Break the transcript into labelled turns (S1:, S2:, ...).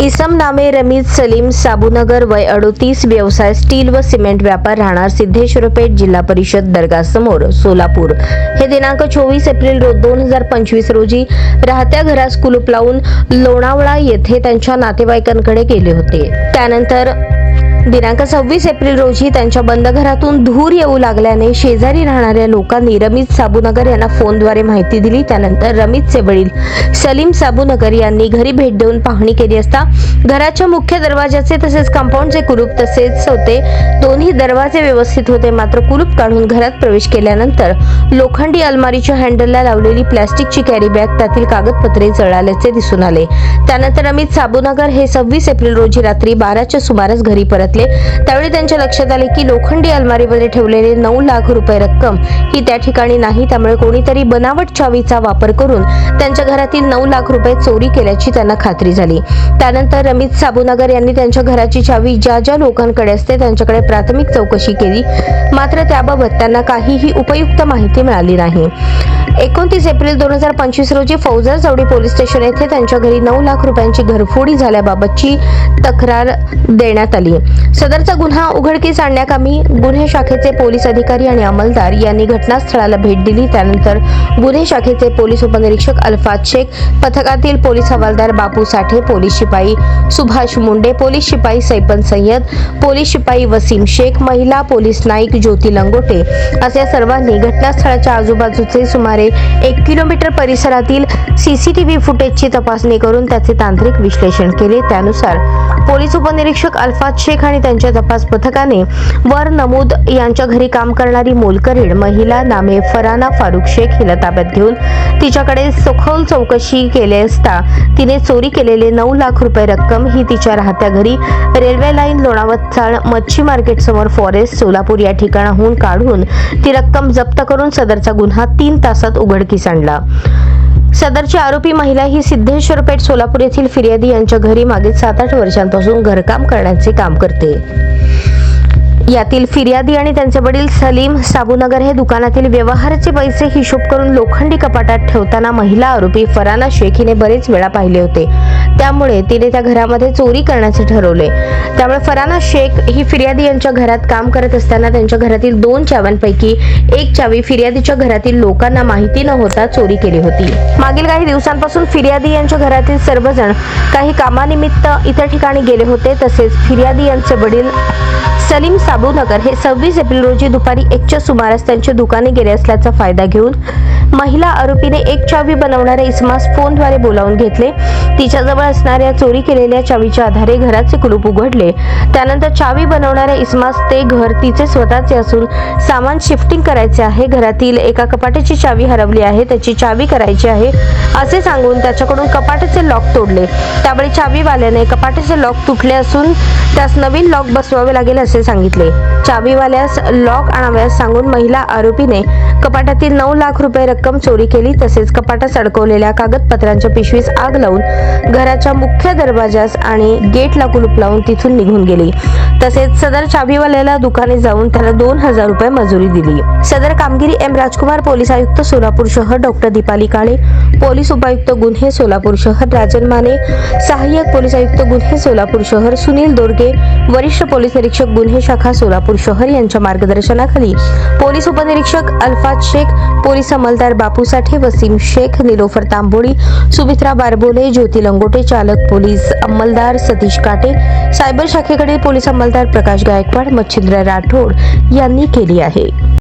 S1: इसम नामे रमीज सलीम साबुनगर वय अडोतीस व्यवसाय स्टील व सिमेंट व्यापार राहणार सिद्धेश्वर पेठ जिल्हा परिषद दर्गा समोर सोलापूर. हे दिनांक चोवीस एप्रिल रोज दोन हजार पंचवीस रोजी राहत्या घरास कुलूप लावून लोणावळा येथे त्यांच्या नातेवाईकांकडे गेले होते. त्यानंतर दिनांक सव्वीस एप्रिल रोजी त्यांच्या बंद घरातून धूर येऊ लागल्याने शेजारी राहणाऱ्या लोकांनी रमित साबुनगर यांना फोनद्वारे माहिती दिली. त्यानंतर रमितचे वडील सलीम साबुनगर यांनी घरी भेट देऊन पाहणी केली असता घराच्या मुख्य दरवाजाचे तसेच कंपाऊंडचे कुलूप तसेच होते. दोन्ही दरवाजे व्यवस्थित होते. मात्र कुलूप काढून घरात प्रवेश केल्यानंतर लोखंडी अलमारीच्या हँडलला लावलेली प्लॅस्टिकची कॅरी बॅग त्यातील कागदपत्रे जळाल्याचे दिसून आले. त्यानंतर रमित साबुनगर हे सव्वीस एप्रिल रोजी रात्री बाराच्या सुमारास घरी परत परतले त्यावेळी त्यांच्या लक्षात आले की लोखंडी अलमारीमध्ये ठेवलेले नऊ लाख रुपये रक्कम ही त्या ठिकाणी नाही. त्यामुळे कोणीतरी बनावट चावीचा वापर करून त्यांच्या घरातील नऊ लाख रुपये चोरी केल्याची त्यांना खात्री झाली. त्यानंतर रमित साबुनगर यांनी त्यांच्या घराची चावी ज्या ज्या लोकांकडे असते त्यांच्याकडे प्राथमिक चौकशी केली. मात्र त्याबाबत त्यांना काहीही उपयुक्त माहिती मिळाली नाही. एकोणतीस एप्रिल दोन हजार पंचवीस रोजी फौजर चौडी पोलीस स्टेशन येथे त्यांच्या घरी नऊ लाख रुपयांची घरफोडी झाल्याबाबतची तक्रार देण्यात आली. सदरचा गुन्हा उघडकीस आणण्याकामी गुन्हे शाखेचे पोलीस अधिकारी आणि अंमलदार यांनी घटनास्थळाला भेट दिली. त्यानंतर गुन्हे शाखेचे पोलीस उपनिरीक्षक अल्फाज शेख पथकातील पोलीस हवालदार बापू साठे पोलीस शिपाई सुभाष मुंडे पोलीस शिपाई सैपन सय्यद पोलीस शिपाई वसीम शेख महिला पोलीस नाईक ज्योती लंगोटे असे सर्वांनी घटनास्थळाच्या आजूबाजूचे सुमारे एक किलोमीटर परिसरातील सीसीटीव्ही फुटेजची तपासणी करून त्याचे तांत्रिक विश्लेषण केले. त्यानुसार पोलीस उपनिरीक्षक अल्फाज शेख आणि त्यांच्या तपास पथकाने वर नमूद यांच्या घरी काम करणारी मोलकरीण महिला नामे फराना फारुख शेख हिला ताब्यात घेऊन तिच्याकडे सखोल चौकशी केली असता तिने चोरी केलेले नऊ लाख रुपये रक्कम ही तिच्या राहत्या घरी रेल्वे लाईन लोणावत चाळ मच्छी मार्केट समोर फॉरेस्ट सोलापूर या ठिकाणाहून काढून ती रक्कम जप्त करून सदरचा गुन्हा तीन तासात उघडकीस आणला. सदरची आरोपी महिला ही सिद्धेश्वर पेठ सोलापूर येथील फिर्यादी यांच्या घरी मागील सात आठ वर्षांपासून घरकाम करण्याचे काम करते. यातील फिर्यादी आणि त्यांचे वडील सलीम साबुनगर हे दुकानातील व्यवहाराचे पैसे हिशोब करून लोखंडी कपाटात ठेवताना महिला आरोपी फराना शेख हिने बरेच वेळा पाहिले होते. त्यामुळे तिने त्या घरामध्ये चोरी करण्याचे ठरवले त्यामुळे फराना शेख ही फिर्यादी यांच्या घरात काम करत असताना त्यांच्या घरातील दोन चाव्यांपैकी एक चावी फिर्यादीच्या घरातील लोकांना माहिती न होता चोरी केली होती. मागील काही दिवसांपासून फिर्यादी यांच्या घरातील सर्वजण काही कामानिमित्त इतर ठिकाणी गेले होते. तसेच फिर्यादी यांचे वडील सलीम साबुनगर हे सव्वीस एप्रिल रोजी दुपारी एकच्या सुमारास त्यांच्या दुकाने गेले असल्याचा फायदा घेऊन महिला आरोपीने एक चावी बनवणाऱ्या इसमास फोनद्वारे बोलावून घेतले. तिच्याजवळ असणाऱ्या चोरी केलेल्या चावीच्या आधारे घराचे कुलूप उघडले. त्यानंतर चावी बनवणाऱ्या इस्मास ते घर तिचे स्वतःचे असून सामान शिफ्टिंग करायचे आहे. घरातील एका कपाटाची चावी हरवली आहे. त्याची चावी करायची आहे असे सांगून त्याच्याकडून कपाटाचे लॉक तोडले. त्यावेळी चावीवाल्याने कपाटाचे लॉक तुटले असून त्यास नवीन लॉक बसवावे लागेल असे सांगितले. चावीवाल्यास लॉक आणाव्यास सांगून महिला आरोपीने कपाटातील नऊ लाख रुपये रक्कम चोरी केली. तसेच कपाटात अडकवलेल्या कागदपत्रांच्या पिशवीस आग लावून घराच्या मुख्य दरवाजास आणि गेटला कुलूप लावून तिथून निघून गेली. तसेच सदर चावीवाल्याला दुकाने जाऊन त्याला दोन हजार रुपये मजुरी दिली. सदर कामगिरी एम. राजकुमार पोलीस आयुक्त सोलापूर शहर डॉक्टर दीपाली काळे पोलीस उपायुक्त गुन्हे सोलापूर शहर राजन माने सहाय्यक पोलीस आयुक्त गुन्हे सोलापूर शहर सुनील दोरगे वरिष्ठ पोलीस निरीक्षक गुन्हे शाखा सोलापूर शहर यांच्या मार्गदर्शनाखाली. पोलीस उपनिरीक्षक अल्फाज शेख पोलीस अंमलदार बापू साठे वसीम शेख निलोफर तांबोळी सुमित्रा बारबोले ज्योती लंगोटे चालक पोलीस अंमलदार सतीश काटे सायबर शाखेकडील पोलीस अंमलदार प्रकाश गायकवाड मच्छिंद्र राठोड यांनी केली आहे.